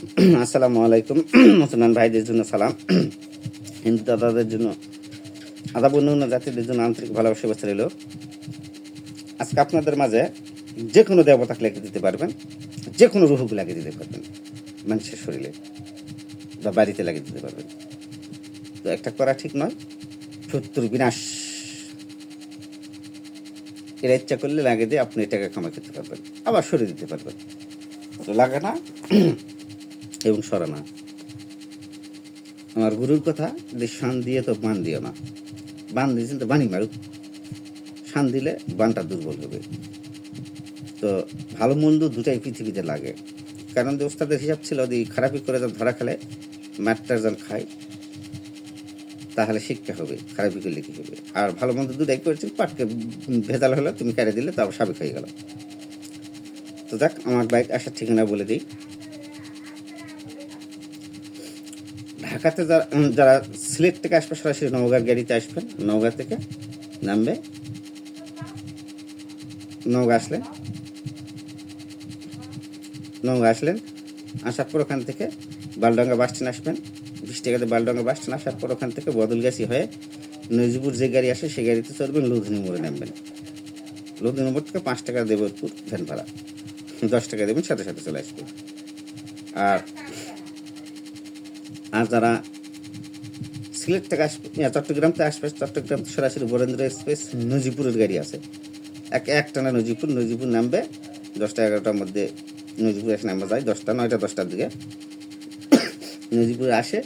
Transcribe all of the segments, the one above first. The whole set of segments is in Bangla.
আসসালামু আলাইকুম, মুসলমান ভাইদের জন্য সালাম। হিন্দু দাদাদের জন্য, আদাব অন্য জাতিদের জন্য আন্তরিক ভালোবাসা বসে রইল। আজকে আপনাদের মাঝে যে কোনো দেবতাকে লেগে দিতে পারবেন যে কোনো রুহুকে লাগিয়ে দিতে পারবেন, মানুষের শরীরে বা বাড়িতে লাগিয়ে দিতে পারবেন। তো একটা করা ঠিক নয় শত্রুর বিনাশ। এরা ইচ্ছা করলে লাগিয়ে দিয়ে আপনি এটাকে ক্ষমা খেতে পারবেন, আবার সরিয়ে দিতে পারবেন। তো লাগে না এবং সরানা আমার গুরুর কথা, যে শান দিয়ে তো বান দিও না। বান দিয়েছেন তো বানি মারুক। শান দিলে বানটা দুর্বল হবে। তো ভালো মন্দ দুটাই পৃথিবীতে লাগে। কারণ ওস্তাদের হিসাব ছিল যদি খারাপই করে যখন ধরা খেলে মাঠটার যখন খায়, তাহলে শিক্ষা হবে, খারাপই করলে কি হবে? আর ভালো মন্দ দুটাই করেছেন, পাটকে ভেজাল হলে, তুমি কেড়ে দিলে, তারপর সাবেক হয়ে গেল। তো দেখ আমার বাইক আসার ঠিকানা বলে দিই। ঢাকাতে যারা যারা সিলেট থেকে আসবে, সরাসরি নওগাঁর গাড়িতে আসবেন। নওগাঁ থেকে নামবে। নওগাঁ আসলেন। নওগাঁ আসলেন। আসার পর ওখান থেকে বালডাঙ্গা বাস স্ট্যান্ড আসবেন। বিশ টাকাতে বালডাঙ্গা বাস স্ট্যান্ড আসার পর ওখান থেকে বদলগাছি হয়ে নজিপুর যে গাড়ি আসে সেই গাড়িতে চড়বেন লুধনি মোড়ে নামবেন। লুধনি মোড় থেকে পাঁচ টাকা দেবপুর ভ্যান ভাড়া দশ টাকা দেবেন, সাথে সাথে চলে আসবে আর আর যারা সিলেট থেকে আসবে চট্টগ্রাম থেকে আসবে, চট্টগ্রাম সরাসরি বরেন্দ্র এক্সপ্রেস নজিপুরের গাড়ি আছে। এক, একটানা নজিপুর নজিপুর নামবে, দশটা এগারোটার মধ্যে নজিপুর এসে নামা যায়, দশটা, নয়টা, দশটার দিকে। নজিপুরে আসে,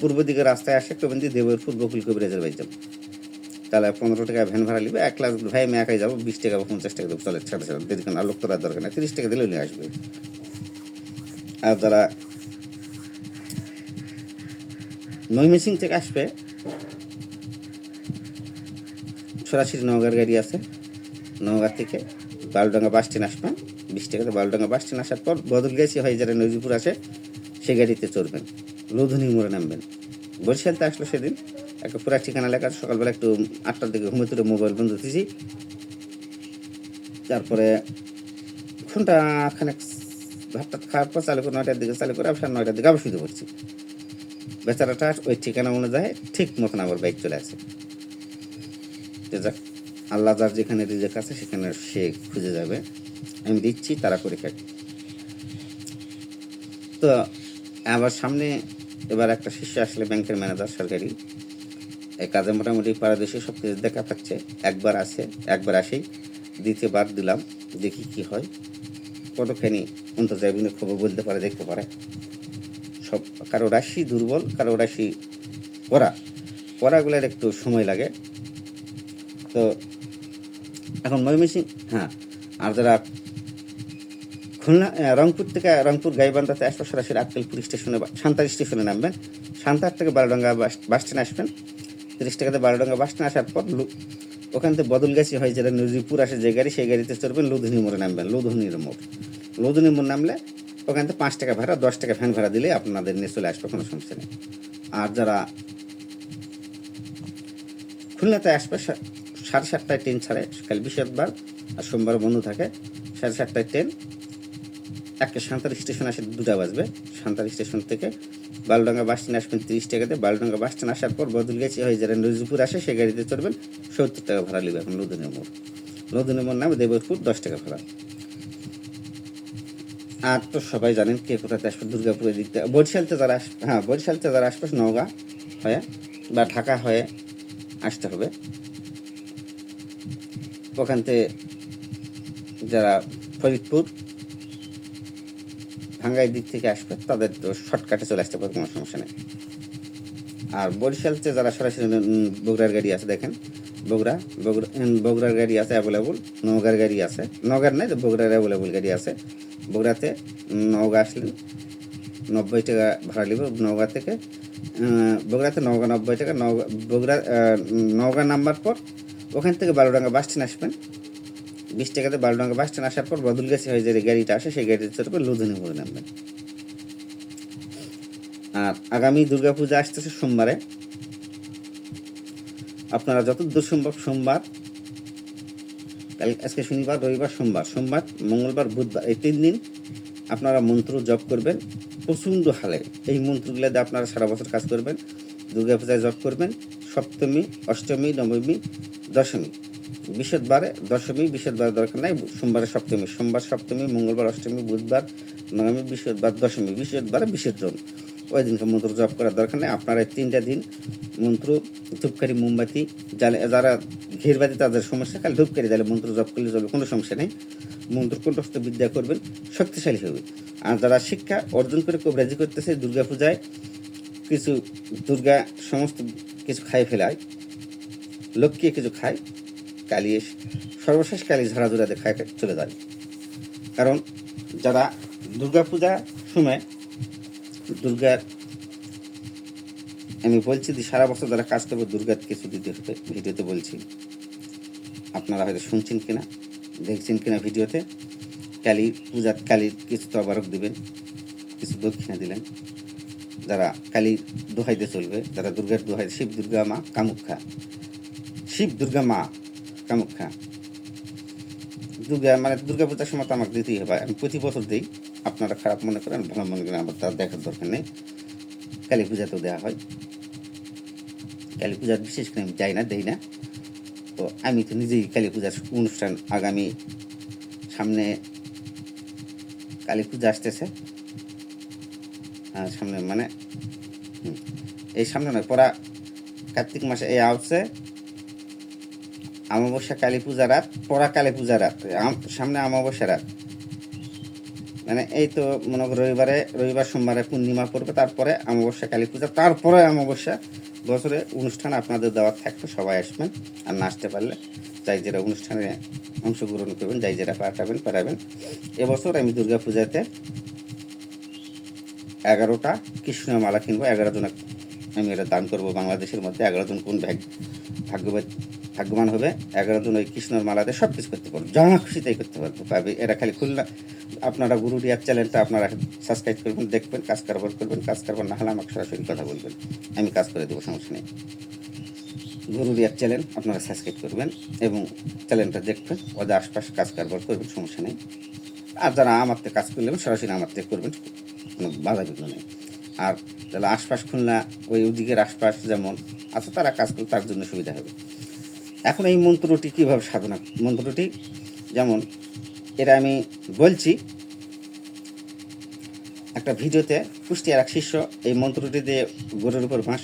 পূর্ব দিকে রাস্তায় আসে কবেন দিয়ে দেবরপুর বকুল কবিরাজের বাড়ি যাব তাহলে পনেরো টাকা ভ্যান ভাড়া নিবে, এক লাখ ভাই আমি একাই যাব, বিশ টাকা বা পঞ্চাশ টাকা দেবো, চলে ছাড়া ছাড়া দেরি আর লোক তোলার দরকার নেই, তিরিশ টাকা দিলে নিয়ে আসবে। আর যারা ময়মনসিং থেকে আসবে। সরাসরি নওগাঁর গাড়ি আছে। নওগাঁ থেকে বালডাঙ্গা বাস স্ট্যান্ড আসবেন বিশ টাকাতে বালডাঙ্গা বাস স্ট্যান্ড আসার পর বদলগাছি হয়ে যারা নজিপুর আসে সে গাড়িতে চড়বেন। লোধনী মোড়ে নামবেন। বরিশালতে আসলো সেদিন। একটা পুরা ঠিকানা লেখা সকালবেলা একটু আটটার দিকে ঘুমে তুলে মোবাইল বন্ধ দিয়েছি তারপরে ঘণ্টা খানেক ভাতটা খাওয়ার পর চালু করে নয়টার দিকে চালু করে আবার নয়টার দিকে আবার শুতে পড়ছি। বেচারাটা ওই ঠিকানা অনুযায়ী ঠিক মতন আমার বাইক চলে আসে। আল্লাহ যার যেখানে রিজেক আছে সেখানে সে খুঁজে যাবে। আমি দিচ্ছি, তারা করে খাক। তো আবার সামনে এবার একটা শিষ্য আসলে ব্যাংকের ম্যানেজার সরকারি। এই কাজে মোটামুটি পারদর্শী সব কিছু দেখা পাচ্ছে। একবার আসে একবার আসেই। দ্বিতীয়বার দিলাম, দেখি কি হয়। কতখানি অন্তর্জাবিনে খবর বলতে পারে, দেখতে পারে। সব কারও রাশি দুর্বল, কারও রাশি করা করাগুলোর একটু সময় লাগে। তো এখন ময়মনসিং হ্যাঁ আর যারা খুলনা রংপুর থেকে রংপুর গাইবান্ধাতে আসবে সরাসরি আক্কেলপুর স্টেশনে সান্তার স্টেশনে নামবেন। সান্তার থেকে বারোডাঙ্গা বাস বাস স্ট্যান্ড আসবেন। তিরিশ টাকাতে বারোডাঙ্গা বাস স্ট্যান্ড আসার পর ওখান থেকে বদলগাছি হয় যেটা নজিপুর আসে যে গাড়ি, সেই গাড়িতে চড়বেন। লুধুনি মোড়ে নামবেন। লুধুনির মোড়। লুধুনি মোড় নামলে ওখান থেকে পাঁচ টাকা ভাড়া, দশ টাকা ভ্যান ভাড়া দিলে আপনাদের নিয়ে চলে আসবে, কোনো সমস্যা নেই। আর যারা খুলনাতে আসবে সাড়ে সাতটায় ট্রেন ছাড়ে, কাল বৃহস্পতিবার আর সোমবার বন্ধ থাকে, সাড়ে সাতটায় ট্রেন একটা সাঁতার স্টেশন আসে, দুটা বাজবে। সাঁতার স্টেশন থেকে বালডাঙ্গা বাস স্ট্যান্ড আসবেন, তিরিশ টাকাতে বালডাঙ্গা বাস স্ট্যান্ড আসার পর বদল গেছে হয়ে যারা নজিপুর আসে সেই গাড়িতে চড়বেন। সত্তর টাকা ভাড়া নেবে এখন লুধুনের মোড়। লুধুনের মোড় নামে দেবরপুর, দশ টাকা ভাড়া। আর তো সবাই জানেন কে কোথাতে আসবে দুর্গাপুরের দিক থেকে। বরিশালতে যারা হ্যাঁ বরিশালতে যারা আসবে, নওগাঁ হয়ে বা ঢাকা হয়ে আসতে হবে। ওখান থেকে যারা ফরিদপুর ভাঙ্গাই দিক থেকে আসবে, তাদের তো শর্টকাটে চলে আসতে পারে কোনো সমস্যা নেই। আর বরিশালতে যারা সরাসরি বগুড়ার গাড়ি আছে, দেখেন উম, বগুড়ার গাড়ি আছে অ্যাভেলেবল নওগাঁর গাড়ি আছে। নওগাঁর নাই তো বগুড়ার অ্যাভেলেবল গাড়ি আছে। বগুড়াতে উম, নওগাঁ আসলেন নব্বই টাকা ভাড়া নিব নওগাঁ থেকে আহ, বগুড়াতে নওগাঁ নব্বই টাকা নওগাঁ বগুড়া নওগাঁ নাম্বার পর ওখান থেকে বারোডাঙ্গা বাস স্ট্যান্ড আসবেন। বিশ টাকাতে বারোডাঙ্গা বাস স্ট্যান্ড আসার পর বদলগাছি হয়ে যে গাড়িটা আসে সেই গাড়িতে চড়বে লুধুনি মোড়ে নামবেন। আর আগামী দুর্গাপূজা আসতেছে সোমবারে। আপনারা যতদূর সম্ভব সোমবার আজকে শনিবার, রবিবার, সোমবার সোমবার, মঙ্গলবার, বুধবার, এই তিন দিন আপনারা মন্ত্র জপ করবেন, প্রচণ্ড হালে। এই মন্ত্রগুলো দিয়ে আপনারা সারা বছর কাজ করবেন দুর্গা পূজায় জপ করবেন, সপ্তমী, অষ্টমী, নবমী, দশমী। বৃহস্পতিবারে দশমী বৃহস্পতিবার দরকার নাই, সোমবারে সপ্তমী, সোমবার সপ্তমী, মঙ্গলবার অষ্টমী, বুধবার, নবমী বৃহস্পতিবার দশমী বৃহস্পতিবারে বিসর্জন ওই দিনকে মন্ত্র জপ করার দরকার নেই। আপনারা তিনটা দিন মন্ত্র ধূপকারি মোমবাতি জ্বালে যারা ঘিরবাতি তাদের সমস্যা, খালি ধূপকারি জ্বালে মন্ত্র জপ করলে চলবে, কোনো সমস্যা নেই। মন্ত্র কণ্ঠস্থ বিদ্যা করবেন, শক্তিশালী হবে। আর যারা শিক্ষা অর্জন করে কবরাজি করতেছে, দুর্গা পূজায় কিছু দুর্গা সমস্ত কিছু খাই ফেলায় লক্ষ্মী কিছু খায়, কালী সর্বশেষ কালী ঝাড়া জোড়াতে খায়, চলে যায়। কারণ যারা দুর্গা পূজা সময় দুর্গার আমি বলছি যে সারা বছর যারা কাজ করবে দুর্গার কিছু দিতে হবে ভিডিওতে বলছি। আপনারা হয়তো শুনছেন কিনা, দেখছেন কিনা ভিডিওতে। কালী পূজার কালীর কিছু তবারক দিবেন, কিছু দক্ষিণা দিলেন। যারা কালীর দোহাইতে চলবে, যারা দুর্গার দোহাই শিব দুর্গা মা কামুক্ষা শিব দুর্গা মা কামুক্ষা দুর্গা মানে দুর্গা পূজার সময় তো আমাকে দিতেই হবে, আমি প্রতি বছর দিই। আপনারা খারাপ মনে করেন, ভালো মনে করেন আমার তার দেখার দরকার নেই। কালী পূজাতেও দেওয়া হয়। কালী পূজার বিশেষ করে আমি যাই না, দেই না। তো আমি তো নিজেই কালী পূজার অনুষ্ঠান আগামী সামনে কালী পূজা আসতেছে। সামনে মানে এই সামনে নয় পরা কার্তিক মাসে এই আসছে অমাবস্যা কালী পূজা রাত পরা কালী পূজা রাত সামনে অমাবস্যা রাত। মানে এই তো মনে করো রবিবারে, রবিবার, সোমবারে পূর্ণিমা পড়বে, তারপরে অমাবস্যা, কালী পূজা, তারপরে অমাবস্যা। বছরে অনুষ্ঠান আপনাদের দেওয়ার থাকবে, সবাই আসবেন আর না আসতে পারলে যাই যারা অনুষ্ঠানে অংশগ্রহণ করবেন যাই যারা পাঠাবেন পাঠাবেন এবছর আমি দুর্গা পূজাতে এগারোটা কৃষ্ণ মালা কিনবো, এগারো জন আমি এটা দান করব বাংলাদেশের মধ্যে, এগারো জন কোন ভাগ ভাগ্যবান হবে, এগারো জন ওই কৃষ্ণর মালাতে সব কিছু করতে পারব। যা খুশি তাই করতে পারব। পাবে, এটা খালি খুলনা, আপনারা গুরু রিয়ার চ্যানেলটা আপনারা সাবস্ক্রাইব করবেন, দেখবেন, কাজ কারবার করবেন, কাজ কারবার না হলে আমাকে সরাসরি কথা বলবেন। আমি কাজ করে দেবো, সমস্যা নেই। গুরু রিয়ার চ্যানেল আপনারা সাবস্ক্রাইব করবেন এবং চ্যানেলটা দেখবেন, ওদের আশপাশ কাজ কারবার করবেন, সমস্যা নেই। আর যারা আমার থেকে কাজ করলেন, সরাসরি আমার থেকে করবেন, কোনো বাধা বিঘ্ন নেই। আর তাহলে আশপাশ খুলনা, ওই ওদিকের আশপাশ যেমন আছে, তারা কাজ করলে তার জন্য সুবিধা হবে। এখন এই মন্ত্রটি কীভাবে সাধনা মন্ত্রটি? যেমন, এটা আমি বলছি, একটা ভিডিওতে কুষ্টিয়ার এক শিষ্য এই মন্ত্রটি দিয়ে গরুর উপর বাঁশ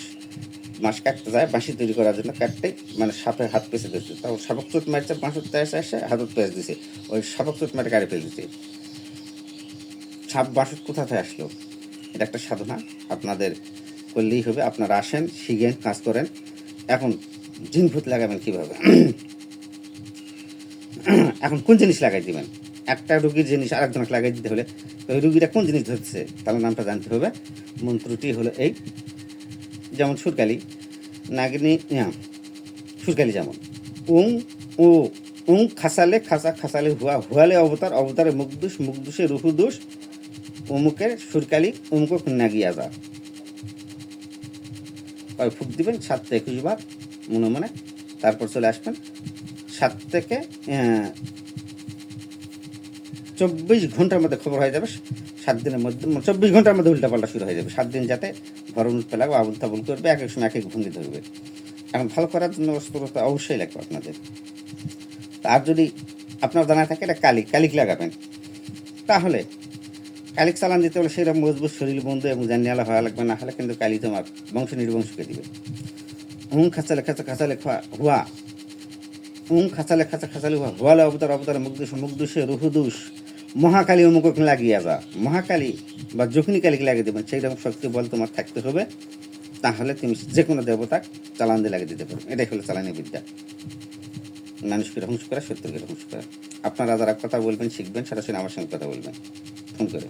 বাঁশ কাটতে যায়, বাঁশি তৈরি করার জন্য কাটতে মানে সাপে হাত পেঁচে দিচ্ছে। তাও সাপক চোট মারছে বাঁশত পেঁচে এসে হাতত পেঁচে দিছে ওই সাপক চোট মারে গাড়ি ফেলে দিচ্ছে? সাপ বাঁশত কোথা থেকে আসলো? এটা একটা সাধনা। আপনাদের করলেই হবে। আপনারা আসেন, শিখেন, কাজ করেন। এখন জিন ভূত লাগাবেন কীভাবে? এখন কোন জিনিস লাগাই দিবেন? একটা রুগীর জিনিস আরেকজনকে লাগাই দিতে হলে ওই রুগীরা কোন জিনিস ধরছে? তার নামটা জানতে হবে। মন্ত্রটি হলো এই, যেমন সুরকালি, নাগিনী সুরকালি যেমন। উং ও উং খাসালে খাসা, খাসালে হুয়া, হুয়ালে অবতার, অবতারে মুখদুষ মুখদুষে রুহুদুষ অমুকের সুরকালি অমুক নাগিয়া যা ফুক দিবেন? সাতটা একুশ বার। মনে মনে, তারপর চলে আসবেন সাত থেকে চব্বিশ ঘণ্টার মধ্যে খবর হয়ে যাবে। সাত দিনের মধ্যে মানে চব্বিশ ঘণ্টার মধ্যে উল্টাপাল্টা শুরু হয়ে যাবে। সাত দিন যাতে ভরণ লাগবে আবুল তাবুল করবে, এক এক সময় এক এক ভঙ্গি ধরবে এখন ভালো করার জন্য অস্ত্রতা অবশ্যই লাগবে আপনাদের। আর যদি আপনার জানা থাকে, এটা কালিক কালিক লাগাবেন। তাহলে কালিক চালান দিতে হলে সেরকম মজবুত শরীর বন্ধু এবং জানিয়ালা হওয়া লাগবে, না হলে কিন্তু কালি তোমার বংশ নির্বংশকে দিবে। হুম খাঁচালে খাঁচা খাঁচালে হুয়া উম খাঁচালে খাঁচা খাঁচালে হুয়া হুয়ালে অবতার অবতার মুখদুষ মুখদুষে রুহুদুষ মহাকালী অমুক লাগিয়ে যা মহাকালী বা যখনই কালীকে লাগিয়ে দেবেন সেই রকম শক্তি বল তোমার থাকতে হবে তাহলে তুমি যে কোনো দেবতা চালান দিয়ে লাগিয়ে দিতে পারবে এটাই হলো চালানি বিদ্যা মানুষকে ধ্বংস করা সত্যকে ধ্বংস করা আপনারা যারা কথা বলবেন শিখবেন সরাসরি আমার সঙ্গে কথা বলবেন ফোন করে